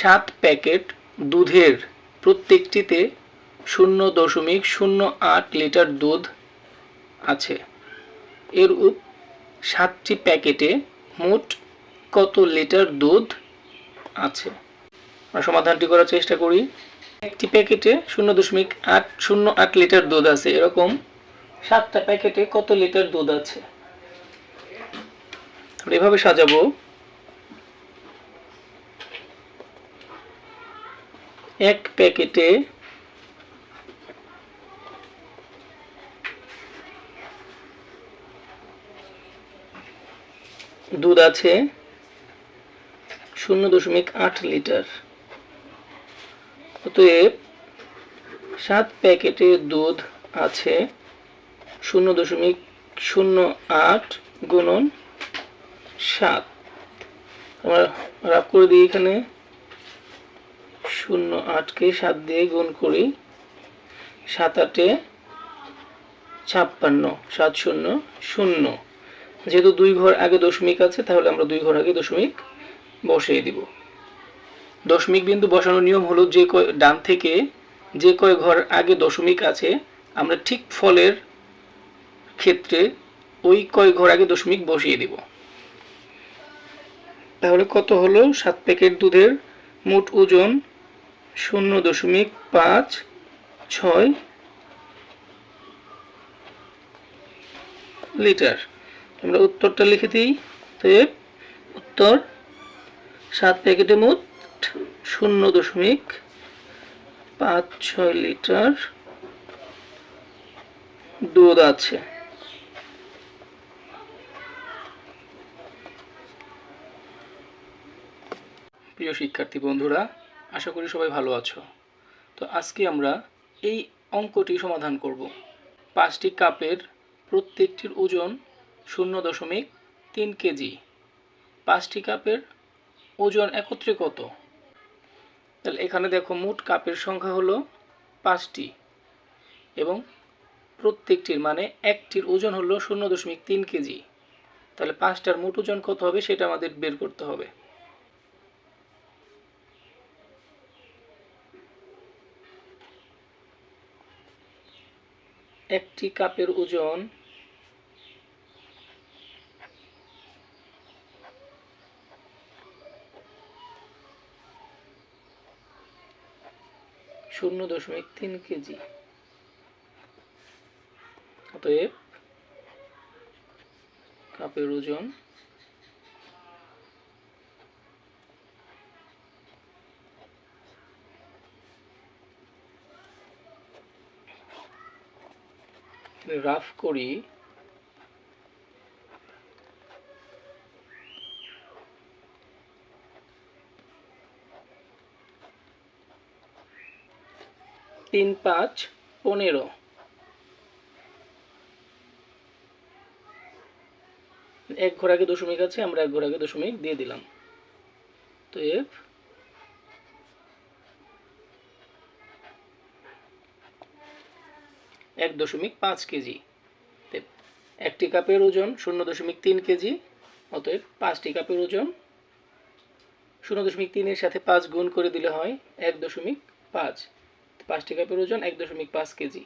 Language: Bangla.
সাত প্যাকেট দুধের প্রত্যেকটিতে শূন্য দশমিক শূন্য আট লিটার দুধ আছে। এর সাতটি প্যাকেটে মোট কত লিটার দুধ আছে? আমরা সমাধানটি করার চেষ্টা করি। একটি প্যাকেটে শূন্য দশমিক আট শূন্য আট লিটার দুধ আছে। এরকম সাতটা প্যাকেটে কত লিটার দুধ আছে? এভাবে সাজাবো। এক প্যাকেটে দুধ আছে শূন্য দশমিক আট লিটার। অতএব সাত প্যাকেটে দুধ আছে শূন্য দশমিক শূন্য আট গুণন সাত। আমরা রাফ করে দিই এখানে। শূন্য আটকে সাত দিয়ে গুণ করি, সাত আটে ছাপ্পান্ন, সাত শূন্য শূন্য। যেহেতু দুই ঘর আগে দশমিক আছে, তাহলে আমরা দুই ঘর আগে দশমিক বসিয়ে দিব। দশমিক বিন্দু বসানোর নিয়ম হলো যে কয় ডান থেকে যে কয় ঘর আগে দশমিক আছে, আমরা ঠিক ফলের ক্ষেত্রে ওই কয় ঘর আগে দশমিক বসিয়ে দিব। তাহলে কত হলো? সাত প্যাকেট দুধের মোট ওজন শূন্য দশমিক পাঁচ ছয় লিটার। আমরা উত্তরটা লিখে দিই। তো উত্তর সাত প্যাকেটে মোট শূন্য দশমিক পাঁচ ছয় লিটার দুধ আছে। প্রিয় শিক্ষার্থী বন্ধুরা আশা করি সবাই ভালো আছো। তো আজকে আমরা এই অঙ্কটি সমাধান করব। পাঁচটি কাপের প্রত্যেকটির ওজন শূন্য দশমিক তিন কেজি। পাঁচটি কাপের ওজন একত্রে কত? তাহলে এখানে দেখো মোট কাপের সংখ্যা হলো পাঁচটি এবং প্রত্যেকটির মানে একটির ওজন হলো শূন্য দশমিক তিন কেজি। তাহলে পাঁচটার মোট ওজন কত হবে সেটা আমাদের বের করতে হবে। একটি কাপের ওজন শূন্য দশমিক তিন কেজি। অতএব কাপের ওজন রাফ করি। তিন, পাঁচ, পনেরো। এক আগে দশমিক আছে, আমরা এক আগে দশমিক দিয়ে দিলাম। তো এফ। এক দশমিক পাঁচ কেজি। একটি কাপের ওজন শূন্য দশমিক তিন কেজি, অতএব পাঁচটি কাপের ওজন শূন্য দশমিক তিনের সাথে পাঁচ গুণ করে দিলে হয় এক দশমিক পাঁচ। পাঁচটি কাপের ওজন এক দশমিক পাঁচ কেজি।